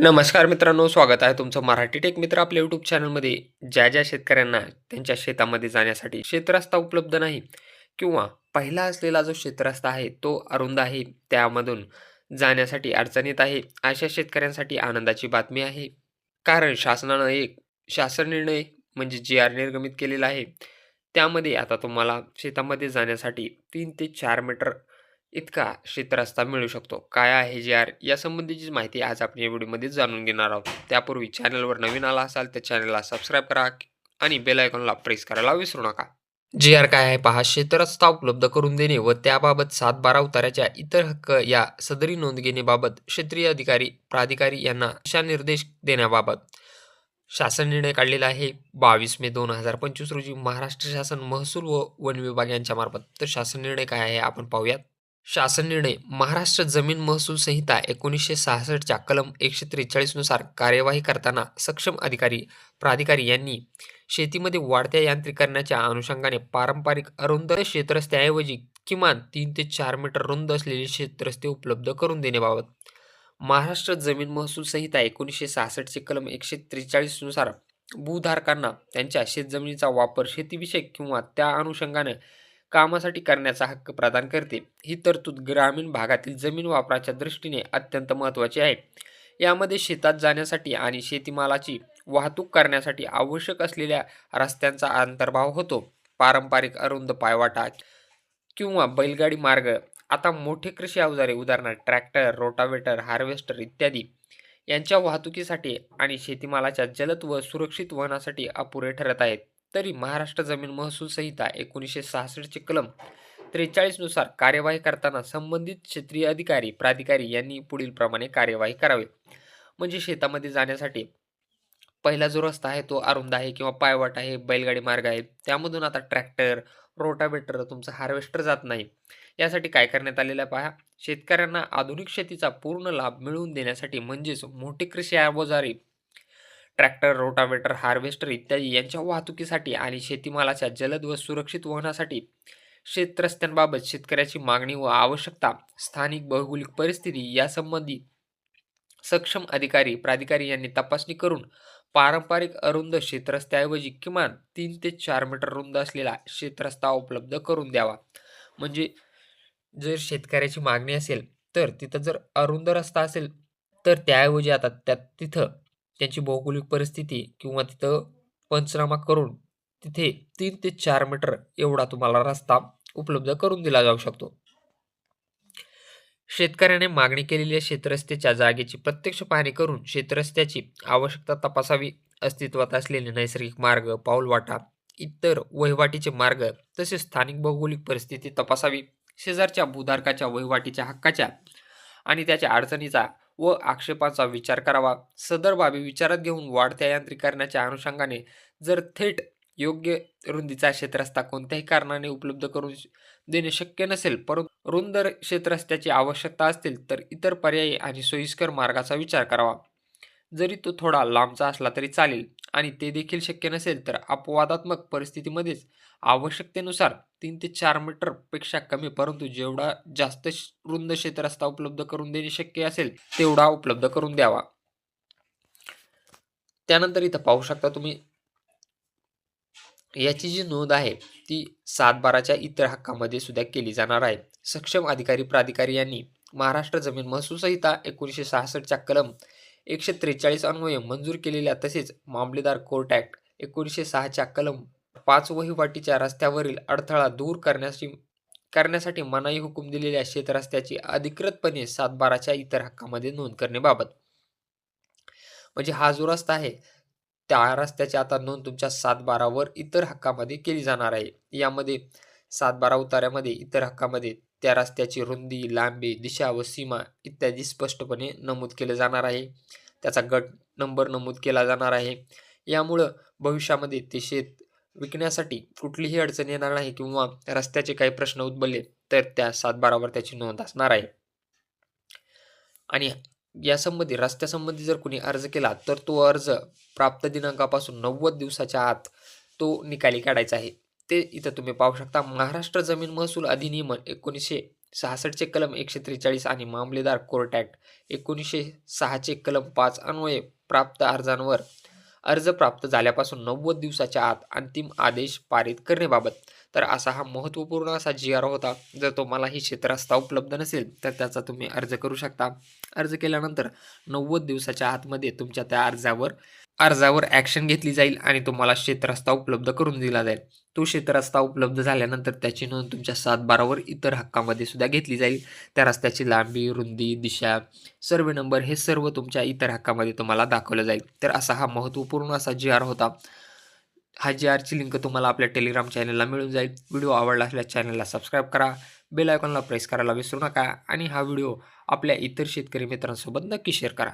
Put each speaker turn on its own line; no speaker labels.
नमस्कार मित्रांनो स्वागत आहे तुमचं मराठी टेक मित्र आपल्या यूट्यूब चॅनलमध्ये ज्या ज्या शेतकऱ्यांना त्यांच्या शेतामध्ये जाण्यासाठी शेतरस्ता उपलब्ध नाही किंवा पहिला असलेला जो शेतरस्ता आहे तो अरुंद आहे त्यामधून जाण्यासाठी अडचणीत येत आहे अशा शेतकऱ्यांसाठी आनंदाची बातमी आहे. कारण शासनानं एक शासन निर्णय म्हणजे जी आर निर्गमित केलेला आहे. त्यामध्ये आता तुम्हाला शेतामध्ये जाण्यासाठी तीन ते चार मीटर इतका क्षेत्रस्ता मिळू शकतो. काय आहे जे आर यासंबंधीची माहिती आज आपण या व्हिडिओमध्ये जाणून घेणार आहोत. त्यापूर्वी चॅनलवर नवीन आला असाल तर चॅनलला सबस्क्राईब करा आणि बेल आयकॉनला प्रेस करायला विसरू नका. जी आर काय आहे पहा? क्षेत्रस्ता उपलब्ध करून देणे व त्याबाबत सात बारा उतार्याच्या इतर हक्क या सदरी नोंद घेण्याबाबत क्षेत्रीय अधिकारी प्राधिकारी यांना दिशानिर्देश देण्याबाबत. शासन निर्णय काढलेला आहे. बावीस मे दोन हजार पंचवीस रोजी महाराष्ट्र शासन महसूल व वन विभाग यांच्या मार्फत. तर शासन निर्णय काय आहे? आपण पाहूयात. शासन निर्णय महाराष्ट्र जमीन महसूल संहिता एकोणीसशे सहासष्टच्या कलम एकशे त्रेचाळीसनुसार कार्यवाही करताना सक्षम अधिकारी प्राधिकारी यांनी शेतीमध्ये वाढत्या यांत्रिकरणाच्या अनुषंगाने पारंपरिक अरुंद क्षेत्रस्त्याऐवजी किमान तीन ते चार मीटर रुंद असलेले क्षेत्रस्ते उपलब्ध करून देण्याबाबत महाराष्ट्र जमीन महसूल संहिता एकोणीसशे सहासष्टचे कलम एकशे त्रेचाळीसनुसार भूधारकांना त्यांच्या शेतजमिनीचा वापर शेतीविषयक किंवा त्या अनुषंगाने कामासाठी करण्याचा हक्क प्रदान करते. ही तरतूद ग्रामीण भागातील जमीन वापराच्या दृष्टीने अत्यंत महत्त्वाची आहे. यामध्ये शेतात जाण्यासाठी आणि शेतीमालाची वाहतूक करण्यासाठी आवश्यक असलेल्या रस्त्यांचा अंतर्भाव होतो. पारंपरिक अरुंद पायवाटा किंवा बैलगाडी मार्ग आता मोठे कृषी अवजारे उदाहरणार्थ ट्रॅक्टर रोटावेटर हार्वेस्टर इत्यादी यांच्या वाहतुकीसाठी आणि शेतीमालाच्या जलद व सुरक्षित वहनासाठी अपुरे ठरत आहेत. तरी महाराष्ट्र जमीन महसूल संहिता एकोणीसशे सहासष्टचे कलम त्रेचाळीसनुसार कार्यवाही करताना संबंधित क्षेत्रीय अधिकारी प्राधिकारी यांनी पुढील प्रमाणे कार्यवाही करावी. म्हणजे शेतामध्ये जाण्यासाठी पहिला जो रस्ता आहे तो अरुंद आहे किंवा पायवाट आहे बैलगाडी मार्ग आहे त्यामधून आता ट्रॅक्टर रोटावेटर तुमचं हार्वेस्टर जात नाही. यासाठी काय करण्यात आलेलं आहे पहा शेतकऱ्यांना आधुनिक शेतीचा पूर्ण लाभ मिळवून देण्यासाठी म्हणजेच मोठी कृषी अवजारे ट्रॅक्टर रोटावेटर हार्वेस्टर इत्यादी यांच्या वाहतुकीसाठी आणि शेतीमालाच्या जलद व सुरक्षित वहनासाठी शेतरस्त्यांबाबत शेतकऱ्याची मागणी व आवश्यकता स्थानिक भौगोलिक परिस्थिती यासंबंधी सक्षम अधिकारी प्राधिकारी यांनी तपासणी करून पारंपरिक अरुंद शेतरस्त्याऐवजी किमान तीन ते चार मीटर रुंद असलेला शेतरस्ता उपलब्ध करून द्यावा. म्हणजे जर शेतकऱ्याची मागणी असेल तर तिथं जर अरुंद रस्ता असेल तर त्याऐवजी आता त्यात तिथं त्यांची भौगोलिक परिस्थिती किंवा तिथं पंचनामा करून तिथे तीन ते चार मीटर एवढा तुम्हाला रस्ता उपलब्ध करून दिला जाऊ शकतो. शेतकऱ्याने मागणी केलेल्या शेतरस्त्याच्या जागेची प्रत्यक्ष पाहणी करून शेतरस्त्याची आवश्यकता तपासावी अस्तित्वात असलेले नैसर्गिक मार्ग पाऊलवाटा इतर वहिवाटीचे मार्ग तसेच स्थानिक भौगोलिक परिस्थिती तपासावी. शेजारच्या भूधारकाच्या वहिवाटीच्या हक्काच्या आणि त्याच्या अडचणीचा व आक्षेपाचा विचार करावा. सदर बाबी विचारात घेऊन वाढत्या यांत्रिकरणाच्या अनुषंगाने जर थेट योग्य रुंदीचा क्षेत्रस्ता कोणत्याही कारणाने उपलब्ध करून देणे शक्य नसेल परंतु रुंद क्षेत्रस्त्याची आवश्यकता असतील तर इतर पर्यायी आणि सोयीस्कर मार्गाचा विचार करावा. जरी तो थोडा लांबचा असला तरी चालेल. आणि ते देखील शक्य नसेल तर अपवादात्मक परिस्थितीमध्येच आवश्यकतेनुसार तीन ते चार मीटरपेक्षा कमी परंतु जेवढा जास्त रुंद क्षेत्रस्ता उपलब्ध करून देणे शक्य असेल तेवढा उपलब्ध करून द्यावा. त्यानंतर इथं पाहू शकता तुम्ही याची जी नोंद आहे ती सात बाराच्या इतर हक्कामध्ये सुद्धा केली जाणार आहे. सक्षम अधिकारी प्राधिकारी यांनी महाराष्ट्र जमीन महसूल संहिता एकोणीसशे सहासष्टच्या कलम एकशे त्रेचाळीस अन्वये मंजूर केलेल्या तसेच मामलेदार कोर्ट ॲक्ट एकोणीसशे सहाच्या कलम पाच वहिवाटीच्या रस्त्यावरील अडथळा दूर करण्याची करण्यासाठी मनाई हुकूम दिलेल्या शेतरस्त्याची अधिकृतपणे सातबाराच्या इतर हक्कामध्ये नोंद करण्याबाबत. म्हणजे हा जो रस्ता आहे त्या रस्त्याची आता नोंद तुमच्या सातबारावर इतर हक्कामध्ये केली जाणार आहे. यामध्ये सातबारा उतार्यामध्ये इतर हक्कामध्ये त्या रस्त्याची रुंदी लांबी दिशा व सीमा इत्यादी स्पष्टपणे नमूद केले जाणार आहे. त्याचा गट नंबर नमूद केला जाणार आहे. यामुळं भविष्यामध्ये ते शेत विकण्यासाठी कुठलीही अडचण येणार नाही किंवा रस्त्याचे काही प्रश्न उद्भवले तर त्या सातबारावर त्याची नोंद असणार आहे. आणि यासंबंधी रस्त्यासंबंधी जर कोणी अर्ज केला तर तो अर्ज प्राप्त दिनांकापासून नव्वद दिवसाच्या आत तो निकाली काढायचा आहे. ते इथं तुम्ही पाहू शकता. महाराष्ट्र जमीन महसूल अधिनियमन एकोणीसशे सहासष्टचे कलम एकशे त्रेचाळीस आणि मामलेदार कोर्ट ॲक्ट एकोणीसशे सहाचे कलम पाच अन्वये प्राप्त अर्जांवर अर्ज प्राप्त झाल्यापासून नव्वद दिवसाच्या आत अंतिम आदेश पारित करण्याबाबत तर असा हा महत्त्वपूर्ण असा जी आर होता जर तुम्हाला ही क्षेत्रस्था उपलब्ध नसेल तर त्याचा तुम्ही अर्ज करू शकता. अर्ज केल्यानंतर नव्वद दिवसाच्या आतमध्ये तुमच्या त्या अर्जावर अर्जावर ॲक्शन घेतली जाईल आणि तुम्हाला क्षेत्रस्था उपलब्ध करून दिला जाईल. तो क्षेत्रस्था उपलब्ध झाल्यानंतर त्याची नोंद तुमच्या सातबारावर इतर हक्कामध्ये सुद्धा घेतली जाईल. त्या रस्त्याची लांबी रुंदी दिशा सर्वे नंबर हे सर्व तुमच्या इतर हक्कामध्ये तुम्हाला दाखवलं जाईल. तर असा हा महत्त्वपूर्ण असा जी आर होता. हा जी आरची लिंक तुम्हाला आपल्या टेलिग्राम चॅनलला मिळून जाईल. व्हिडिओ आवडला असल्यास चॅनलला सबस्क्राईब करा. बेल आयकॉनला प्रेस करायला विसरू नका. आणि हा व्हिडिओ आपल्या इतर शेतकरी मित्रांसोबत नक्की शेअर करा.